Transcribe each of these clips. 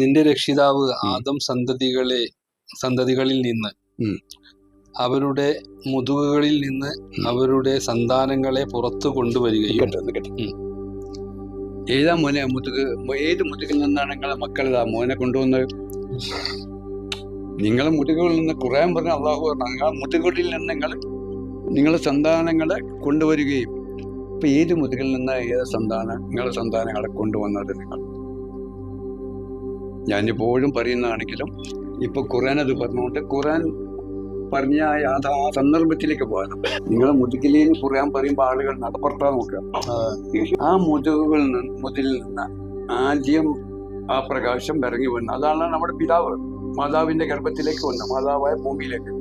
നിന്റെ രക്ഷിതാവ് ആദം സന്തതികളെ സന്തതികളിൽ നിന്ന് അവരുടെ മുതുകുകളിൽ നിന്ന് അവരുടെ സന്താനങ്ങളെ പുറത്തു കൊണ്ടുവരികയും ഏതാ മോനെ മുതുക്? ഏത് മുതുകിൽ നിന്നാണ് നിങ്ങളെ മക്കളിതാ മോനെ കൊണ്ടുവന്നത്? നിങ്ങളെ മുതുകുകളിൽ നിന്ന് ഖുറാൻ പറഞ്ഞ അള്ളാഹു പറഞ്ഞു മുതുകളിൽ മുതുകുകളിൽ നിന്ന് നിങ്ങൾ നിങ്ങളെ സന്താനങ്ങളെ കൊണ്ടുവരികയും. ഇപ്പൊ ഏത് മുതുകിൽ നിന്ന് ഏത് സന്താനം നിങ്ങളെ സന്താനങ്ങളെ കൊണ്ടുവന്നത് നിങ്ങൾ? ഞാനിപ്പോഴും പറയുന്നതാണെങ്കിലും ഇപ്പൊ ഖുറാൻ അത് പറഞ്ഞുകൊണ്ട് ഖുറാൻ പറഞ്ഞ ആ ആ സന്ദർഭത്തിലേക്ക് പോകാൻ നിങ്ങൾ മുതുകിലേന്ന് ഖുറാൻ പറയുമ്പോൾ ആളുകൾ നടപ്പുറത്താ നോക്കുക. ആ മുതുകുകളിൽ നിന്ന് മുതിൽ നിന്ന് ആദ്യം ആ പ്രകാശം ഇറങ്ങി വന്നു അതാണ് നമ്മുടെ പിതാവ്. മാതാവിന്റെ ഗർഭത്തിലേക്ക് വന്നു മാതാവായ ഭൂമിയിലേക്ക്.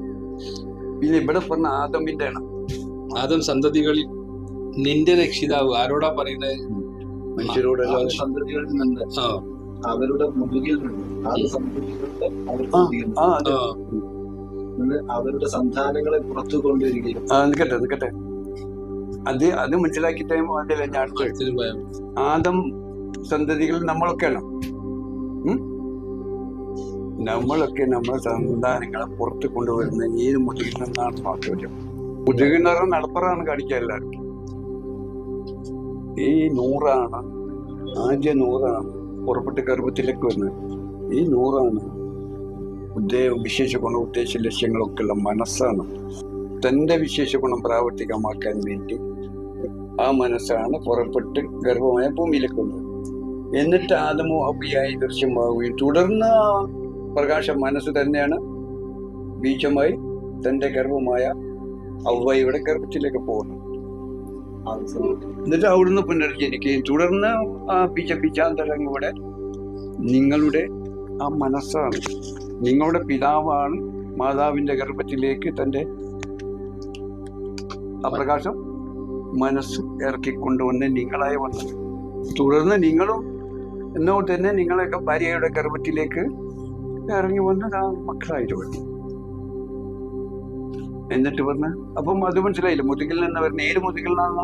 പിന്നെ ഇവിടെ പറഞ്ഞ ആദമിന്റെ ആണ് ആദം സന്തതികളിൽ നിന്റെ രക്ഷിതാവ് ആരോടാ പറയുന്നത്? മനുഷ്യരോടെല്ലാം ആ സന്തതികളിൽ നിന്ന്. ആ. അവരുടെ മുതുകിൽ നിന്ന് ആ സന്തതികളുടെ അവരുടെ ആ. മുതുകിൽ നിന്ന് അത്. അവരുടെ സന്താനങ്ങളെ പുറത്തു കൊണ്ടുവരികയും ആ, നിൽക്കട്ടെ നിൽക്കട്ടെ. അത് അത് മനസ്സിലാക്കിയിട്ട് അതിലെ ഞാൻ. ആദം സന്തതികൾ നമ്മളൊക്കെയാണ്? നമ്മളൊക്കെ നമ്മളെ സന്താനങ്ങളെ പുറത്ത് കൊണ്ടുവരുന്ന ഏത് മുതുകിൽ നിന്നാണ് മാറ്റം മുതുകിൽ നടപ്പറാണ് കാണിക്കുക എല്ലാവർക്കും. ഈ നൂറാണ് ആദ്യ നൂറാണ് പുറപ്പെട്ട് ഗർഭത്തിലേക്ക് വരുന്നത്. ഈ നൂറാണ് ഉദ്ദേ വിശേഷ ഗുണ ഉദ്ദേശ ലക്ഷ്യങ്ങളൊക്കെ ഉള്ള മനസ്സാണ്. തന്റെ വിശേഷ ഗുണം പ്രാവർത്തികമാക്കാൻ വേണ്ടി ആ മനസ്സാണ് പുറപ്പെട്ട് ഗർഭമായ ഭൂമിയിലേക്ക് വന്നത്. എന്നിട്ട് ആദമോ അബിയായി ദൃശ്യമാവുകയും തുടർന്ന് ആ പ്രകാശ മനസ്സ് തന്നെയാണ് ബീജമായി തന്റെ ഗർഭമായ ഔവയുടെ ഗർഭത്തിലേക്ക് പോകുന്നു ആ സന്തതി എന്നിട്ട് അവിടുന്ന് പുനർജനിക്കുകയും തുടർന്ന് ആ പിച്ച പിച്ചാന്തരങ്ങളുടെ നിങ്ങളുടെ ആ മനസ്സാണ്. നിങ്ങളുടെ പിതാവാണ് മാതാവിന്റെ ഗർഭത്തിലേക്ക് തന്റെ ആ പ്രകാശം മനസ്സ് ഇറക്കിക്കൊണ്ടുവന്ന് നിങ്ങളായി വന്നത്. തുടർന്ന് നിങ്ങളും എന്നോ തന്നെ നിങ്ങളൊക്കെ ഭാര്യയുടെ ഗർഭത്തിലേക്ക് ഇറങ്ങി വന്നത് ആ മക്കളായിട്ട് എന്നിട്ട് പറഞ്ഞ? അപ്പം അത് മനസ്സിലായില്ല? മുതുകിൽ നിന്ന് പറഞ്ഞ ഏത് മുതുകിൽ നിന്നാണ്